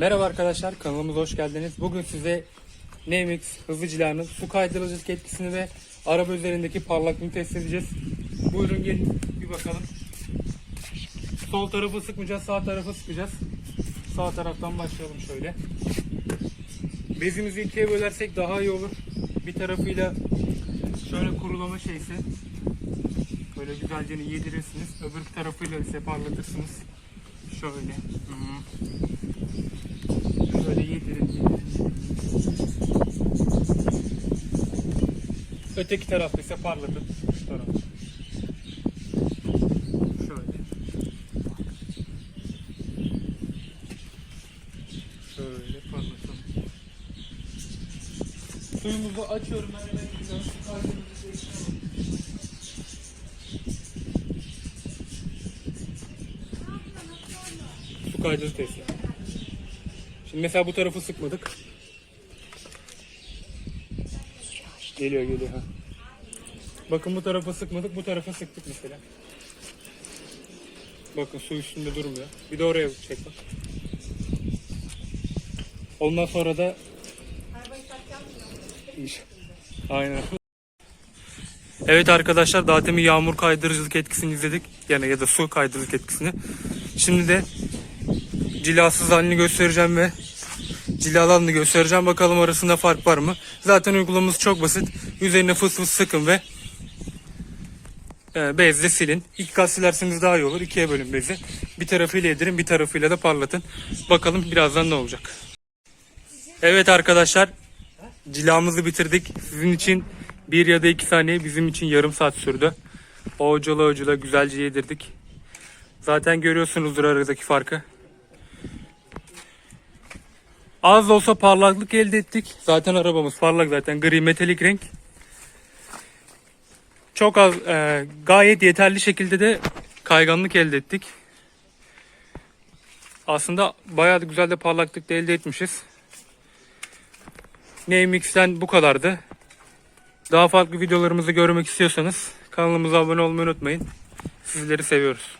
Merhaba arkadaşlar kanalımıza hoş geldiniz. Bugün size Nemix hızlı cilanın su kaydırıcılık etkisini ve araba üzerindeki parlaklığını test edeceğiz. Buyurun gelin bir bakalım. Sol tarafı sıkmayacağız, sağ tarafı sıkacağız. Sağ taraftan başlayalım şöyle. Bezimizi ikiye bölersek daha iyi olur. Bir tarafıyla şöyle kurulama şeysi. Böyle güzelce yedirirsiniz. Öbür tarafıyla ise parlatırsınız. Şöyle. Hı hı. Şöyle yedirin, yedirin. Öteki tarafta ise parlatın. Şu taraf. Şöyle. Şöyle parlatalım. Suyumuzu açıyorum. Hemen gidiyorum. Su değiştirelim. Su kaydırıcı testi. Şimdi mesela bu tarafı sıkmadık. Geliyor geliyor. Ha. Bakın bu tarafa sıkmadık, bu tarafa sıktık mesela. Bakın su üstünde durmuyor. Bir de oraya çek bak. Ondan sonra da. Aynen. Evet arkadaşlar daha demin yağmur kaydırıcılık etkisini izledik. Yani ya da su kaydırıcılık etkisini. Şimdi de cilasız halini göstereceğim ve cilalı halini göstereceğim. Bakalım arasında fark var mı? Zaten uygulamamız çok basit. Üzerine fıs fıs sıkın ve e, bezle silin. İki kat silerseniz daha iyi olur. İkiye bölün bezi. Bir tarafıyla yedirin, bir tarafıyla da parlatın. Bakalım birazdan ne olacak. Evet arkadaşlar, cilamızı bitirdik. Sizin için bir ya da iki saniye, bizim için yarım saat sürdü. Ovcula ovcula güzelce yedirdik. Zaten görüyorsunuzdur aradaki farkı. Az da olsa parlaklık elde ettik. Zaten arabamız parlak zaten gri metalik renk. Çok az e, gayet yeterli şekilde de kayganlık elde ettik. Aslında bayağı da güzel de parlaklık da elde etmişiz. Nemix'ten bu kadardı. Daha farklı videolarımızı görmek istiyorsanız kanalımıza abone olmayı unutmayın. Sizleri seviyoruz.